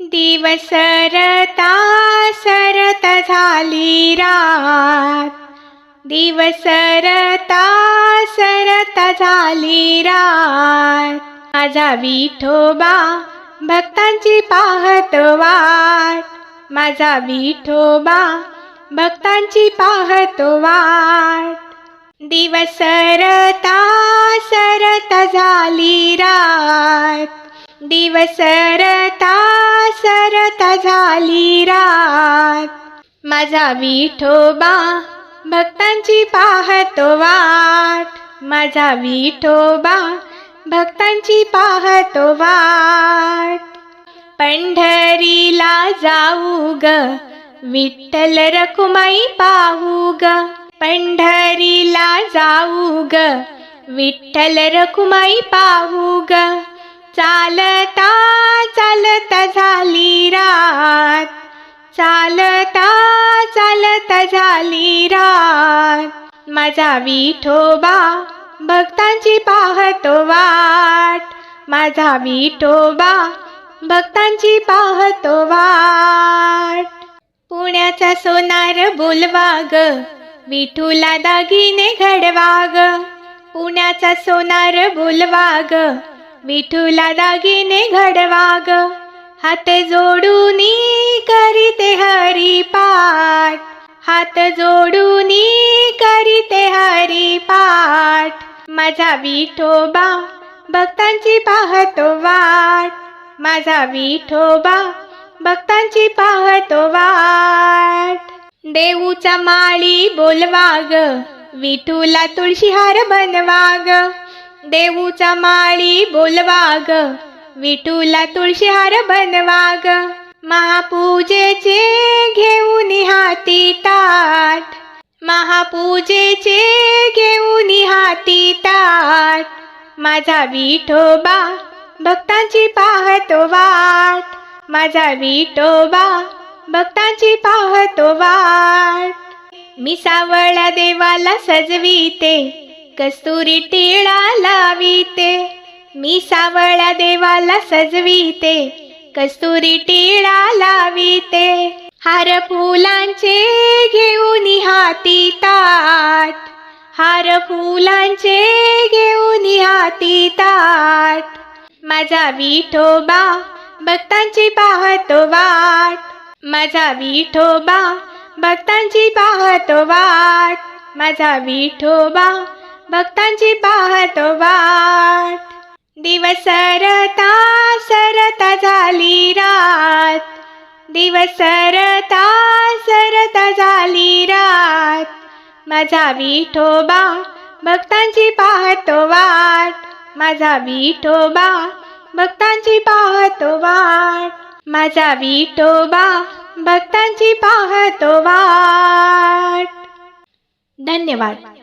दिवस रता सरत झाली रात. दिवस रता सरत झाली रात. माझा विठोबा भक्तांची पाहत वाट. माझा विठोबा भक्तांची पाहत वाट. दिवस रता सरत झाली रात. दिवस रता सरत झाली रात. माझा विठोबा भक्तांची पाहतो वाट. माझा विठोबा भक्तांची पाहतो वाट. पंढरीला जाऊ ग विठ्ठल रखुमाई पाहू ग. पंढरीला जाऊ ग विठ्ठल रखुमाई पाहू ग. चालता चालता झाली रात. चालता चालता झाली रात. माझा विठोबा भक्तांची पाहतो वाट. माझा विठोबा भक्तांची पाहतो वाट. पुण्याचा सोनार बोलवा ग विठूला दागिने घडवा ग पुण्याचा सोनार बोलवा ग विठूला दागिने घडवा ग हात जोडून करीते हरिपाठ. हात जोडून करीते हरिपाठ. माझा विठोबा भक्तांची पाहतो वाट. माझा विठोबा भक्तांची पाहतो वाट. देऊचा माळी बोलवा ग विठूला तुळशीहार बनवा ग देऊचा माळी बोलवा विठूला तुळशीहार बनवा ग महापूजेचे घेऊन हाती ताट महापूजेचे घेऊन हाती ताट. माझा विठोबा भक्तांची पाहतो वाट. माझा विठोबा भक्तांची पाहतो वाट. मी सावळ्या देवाला सजविते. कस्तुरी टिळा लाविते मी सावळा देवाला सजविते. कस्तुरी टिळा लाविते हार फुलांचे घेऊन हाती ताट हार फुलांचे घेऊन हाती ताट माझा विठोबा भक्तांची पाहतो वाट. माझा विठोबा भक्तांची पाहतो वाट. माझा विठोबा भक्तांची पाहतो वाट. दिवस सरता सरता झाली रात. दिवस सरता सरता झाली रात. माझा विठोबा भक्तांची पाहतो वाट. माझा विठोबा भक्तांची पाहतो वाट. माझा विठोबा भक्तांची पाहतो वाट. धन्यवाद.